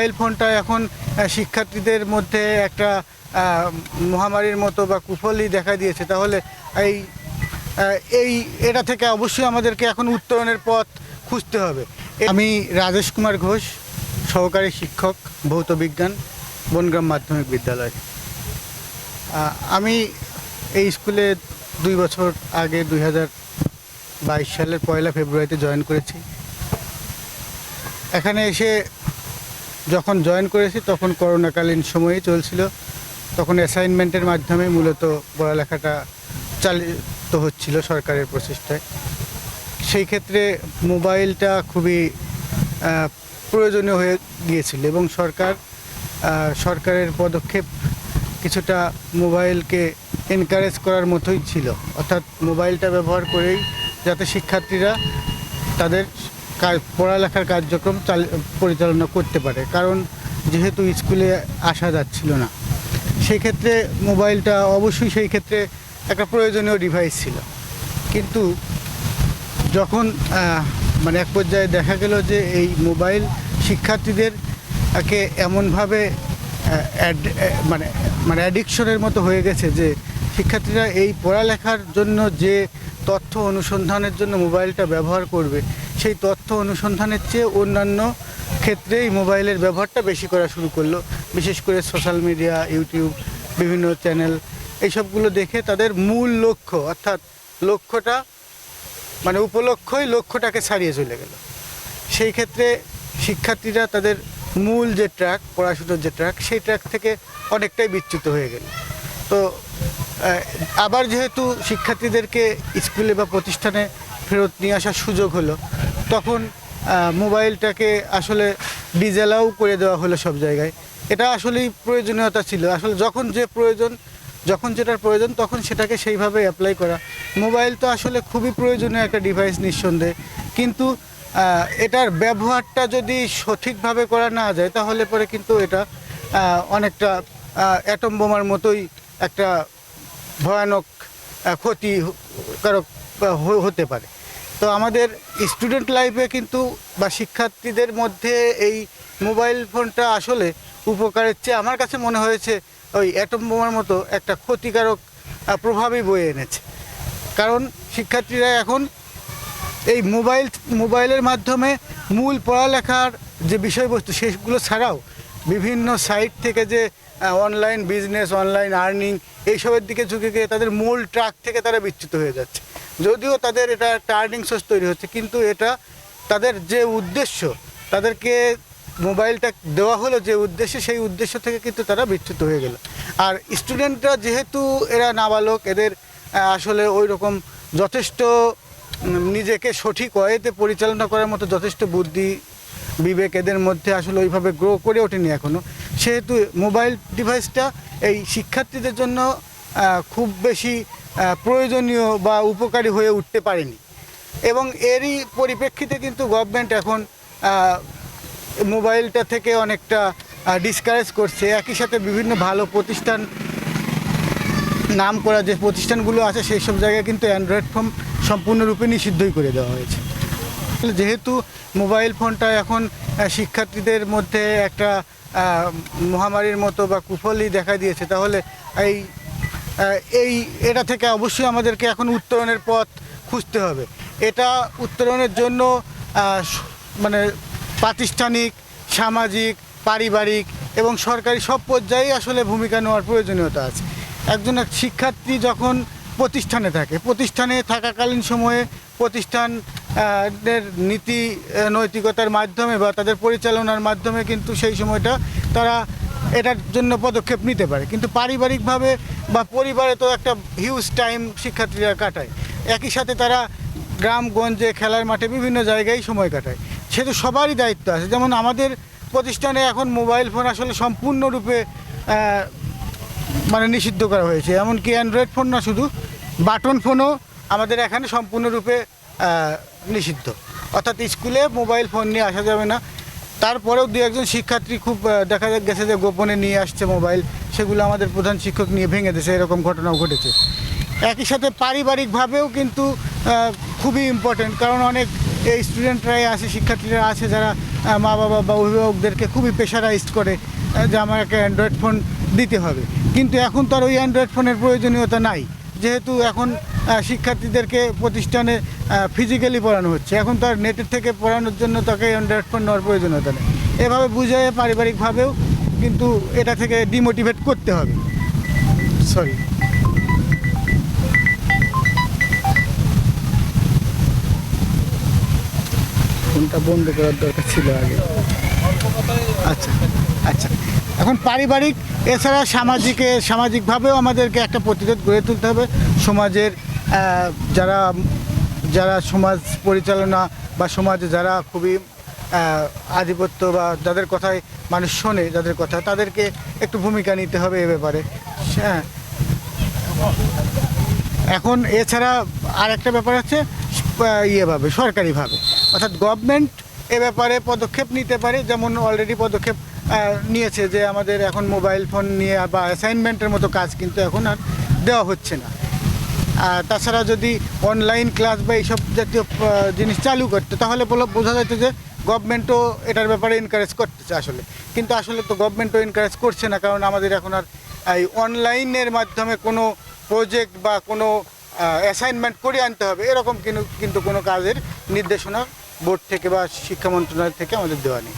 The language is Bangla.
মোবাইল ফোনটা এখন শিক্ষার্থীদের মধ্যে একটা মহামারীর মতো বা কুফলই দেখা দিয়েছে। তাহলে এই এই, এটা থেকে অবশ্যই আমাদেরকে এখন উত্তরণের পথ খুঁজতে হবে। আমি রাজেশ কুমার ঘোষ, সহকারী শিক্ষক, ভৌত বিজ্ঞান, বনগ্রাম মাধ্যমিক বিদ্যালয়। আমি এই স্কুলে দুই বছর আগে দুই হাজার বাইশ সালের পয়লা ফেব্রুয়ারিতে জয়েন করেছি। এখানে এসে যখন জয়েন করেছি, তখন করোনাকালীন সময়ে চলছিল। তখন অ্যাসাইনমেন্টের মাধ্যমে মূলত পড়ালেখাটা চালিত হচ্ছিল সরকারের প্রচেষ্টায়। সেই ক্ষেত্রে মোবাইলটা খুবই প্রয়োজনীয় হয়ে গিয়েছিল এবং সরকার সরকারের পদক্ষেপ কিছুটা মোবাইলকে এনকারেজ করার মতোই ছিল। অর্থাৎ মোবাইলটা ব্যবহার করেই যাতে শিক্ষার্থীরা তাদের পড়ালেখার কার্যক্রম চাল, পরিচালনা করতে পারে। কারণ যেহেতু স্কুলে আসা যাচ্ছিল না সেই ক্ষেত্রে মোবাইলটা অবশ্যই সেই ক্ষেত্রে একটা প্রয়োজনীয় ডিভাইস ছিল। কিন্তু যখন মানে এক পর্যায়ে দেখা গেল যে এই মোবাইল শিক্ষার্থীদের কে এমনভাবে মানে মানে অ্যাডিকশনের মতো হয়ে গেছে যে শিক্ষার্থীরা এই পড়ালেখার জন্য যে তথ্য অনুসন্ধানের জন্য মোবাইলটা ব্যবহার করবে সেই তথ্য অনুসন্ধানের চেয়ে অন্যান্য ক্ষেত্রে এই মোবাইলের ব্যবহারটা বেশি করা শুরু করল। বিশেষ করে সোশ্যাল মিডিয়া, ইউটিউব, বিভিন্ন চ্যানেল, এইসবগুলো দেখে তাদের মূল লক্ষ্য, অর্থাৎ লক্ষ্যটা মানে উপলক্ষই লক্ষ্যটাকে ছাড়িয়ে চলে গেল। সেই ক্ষেত্রে শিক্ষার্থীরা তাদের মূল যে ট্র্যাক, পড়াশুনোর যে ট্র্যাক, সেই ট্র্যাক থেকে অনেকটাই বিচ্যুত হয়ে গেল। তো আবার যেহেতু শিক্ষার্থীদেরকে স্কুলে বা প্রতিষ্ঠানে ফেরত নিয়ে আসার সুযোগ হলো তখন মোবাইলটাকে আসলে ডিজেলাও করে দেওয়া হলো সব জায়গায়। এটা আসলেই প্রয়োজনীয়তা ছিল। আসলে যখন যে প্রয়োজন, যখন যেটার প্রয়োজন, তখন সেটাকে সেইভাবে অ্যাপ্লাই করা। মোবাইল তো আসলে খুবই প্রয়োজনীয় একটা ডিভাইস নিঃসন্দেহে। কিন্তু এটার ব্যবহারটা যদি সঠিকভাবে করা না যায়, তাহলে পরে কিন্তু এটা অনেকটা অ্যাটম বোমার মতোই একটা ভয়ানক ক্ষতিকারক হতে পারে। তো আমাদের স্টুডেন্ট লাইফে কিন্তু বা শিক্ষার্থীদের মধ্যে এই মোবাইল ফোনটা আসলে উপকারের চেয়ে আমার কাছে মনে হয়েছে ওই অ্যাটম বোমার মতো একটা ক্ষতিকারক প্রভাবই বয়ে এনেছে। কারণ শিক্ষার্থীরা এখন এই মোবাইল মোবাইলের মাধ্যমে মূল পড়ালেখার যে বিষয়বস্তু সেগুলো ছাড়াও বিভিন্ন সাইট থেকে যে অনলাইন বিজনেস অনলাইন আর্নিং এইসবের দিকে ঝুঁকে গিয়ে তাদের মূল ট্রাক থেকে তারা বিচ্যুত হয়ে যাচ্ছে। যদিও তাদের এটা টার্নিং সোর্স তৈরি হচ্ছে, কিন্তু এটা তাদের যে উদ্দেশ্য, তাদেরকে মোবাইলটা দেওয়া হলো যে উদ্দেশ্যে, সেই উদ্দেশ্য থেকে কিন্তু তারা বিচ্যুত হয়ে গেল। আর স্টুডেন্টরা যেহেতু এরা নাবালক, এদের আসলে ওই রকম যথেষ্ট নিজেকে সঠিক ওয়েতে পরিচালনা করার মতো যথেষ্ট বুদ্ধি, বিবেক এদের মধ্যে আসলে ওইভাবে গ্রো করে ওঠেনি এখনও সেহেতু মোবাইল ডিভাইসটা এই শিক্ষার্থীদের জন্য খুব বেশি প্রয়োজনীয় বা উপকারী হয়ে উঠতে পারেনি। এবং এরই পরিপ্রেক্ষিতে কিন্তু গভর্নমেন্ট এখন মোবাইলটা থেকে অনেকটা ডিসকারেজ করছে। একই সাথে বিভিন্ন ভালো প্রতিষ্ঠান, নাম করা যে প্রতিষ্ঠানগুলো আছে, সেই সব জায়গায় কিন্তু অ্যান্ড্রয়েড ফোন সম্পূর্ণরূপে নিষিদ্ধই করে দেওয়া হয়েছে। যেহেতু মোবাইল ফোনটা এখন শিক্ষার্থীদের মধ্যে একটা মহামারীর মতো বা কুফলই দেখা দিয়েছে, তাহলে এই এই, এটা থেকে অবশ্যই আমাদেরকে এখন উত্তরণের পথ খুঁজতে হবে। এটা উত্তরণের জন্য মানে প্রাতিষ্ঠানিক, সামাজিক, পারিবারিক এবং সরকারি সব পর্যায়েই আসলে ভূমিকা নেওয়ার প্রয়োজনীয়তা আছে। একজন এক শিক্ষার্থী যখন প্রতিষ্ঠানে থাকে, প্রতিষ্ঠানে থাকাকালীন সময়ে প্রতিষ্ঠান নীতি নৈতিকতার মাধ্যমে বা তাদের পরিচালনার মাধ্যমে কিন্তু সেই সময়টা তারা এটার জন্য পদক্ষেপ নিতে পারে। কিন্তু পারিবারিকভাবে বা পরিবারে তো একটা হিউজ টাইম শিক্ষার্থীরা কাটায়। একই সাথে তারা গ্রামগঞ্জে খেলার মাঠে বিভিন্ন জায়গায় সময় কাটায়। সে তো সবারই দায়িত্ব আছে। যেমন আমাদের প্রতিষ্ঠানে এখন মোবাইল ফোন আসলে সম্পূর্ণরূপে মানে নিষিদ্ধ করা হয়েছে। এমনকি অ্যান্ড্রয়েড ফোন না শুধু বাটন ফোনও আমাদের এখানে সম্পূর্ণরূপে নিষিদ্ধ। অর্থাৎ স্কুলে মোবাইল ফোন নিয়ে আসা যাবে না। তারপরেও দু একজন শিক্ষার্থী খুব দেখা গেছে যে গোপনে নিয়ে আসছে মোবাইল। সেগুলো আমাদের প্রধান শিক্ষক নিয়ে ভেঙে দিয়েছে, এরকম ঘটনাও ঘটেছে। একই সাথে পারিবারিকভাবেও কিন্তু খুবই ইম্পর্টেন্ট কারণ অনেক স্টুডেন্টরাই আছে, শিক্ষার্থীরা আছে যারা মা বাবা বা অভিভাবকদেরকে খুবই প্রেশারাইজড করে যে আমাকে অ্যান্ড্রয়েড ফোন দিতে হবে। কিন্তু এখন তো আর ওই অ্যান্ড্রয়েড ফোনের প্রয়োজনীয়তা নাই। যেহেতু এখন শিক্ষার্থীদেরকে প্রতিষ্ঠানে ফিজিক্যালি পড়ানো হচ্ছে। এখন তো আর নেটের থেকে পড়ানোর জন্য তাকে অ্যান্ড্রয়েড ফোন নেওয়ার প্রয়োজনীয়তা নেই এভাবে বুঝে পারিবারিকভাবেও কিন্তু এটা থেকে ডিমোটিভেট করতে হবে। সরি ফোনটা বন্ধ করার দরকার ছিল আগে। আচ্ছা আচ্ছা। এখন পারিবারিক, এছাড়া সামাজিকে, সামাজিকভাবেও আমাদেরকে একটা প্রতিরোধ গড়ে তুলতে হবে। সমাজের যারা যারা সমাজ পরিচালনা বা সমাজে যারা খুবই আধিপত্য বা যাদের কথায় মানুষ শোনে, যাদের কথা, তাদেরকে একটু ভূমিকা নিতে হবে এ ব্যাপারে। হ্যাঁ। এখন এছাড়া আর একটা ব্যাপার হচ্ছে ইয়েভাবে সরকারিভাবে অর্থাৎ গভর্নমেন্ট এ ব্যাপারে পদক্ষেপ নিতে পারে, যেমন অলরেডি পদক্ষেপ নিয়েছে যে আমাদের এখন মোবাইল ফোন নিয়ে বা অ্যাসাইনমেন্টের মতো কাজ কিন্তু এখন আর দেওয়া হচ্ছে না। আর তাছাড়া যদি অনলাইন ক্লাস বা এইসব জাতীয় জিনিস চালু করতো, তাহলে বোঝা যেত যে গভর্নমেন্টও এটার ব্যাপারে এনকারেজ করতেছে আসলে। কিন্তু আসলে তো গভর্নমেন্টও এনকারেজ করছে না, কারণ আমাদের এখন আর এই অনলাইনের মাধ্যমে কোনো প্রজেক্ট বা কোনো অ্যাসাইনমেন্ট করে আনতে হবে, এরকম কিন্তু কিন্তু কোনো কাজের নির্দেশনা বোর্ড থেকে বা শিক্ষা মন্ত্রণালয় থেকে আমাদের দেওয়া নেই।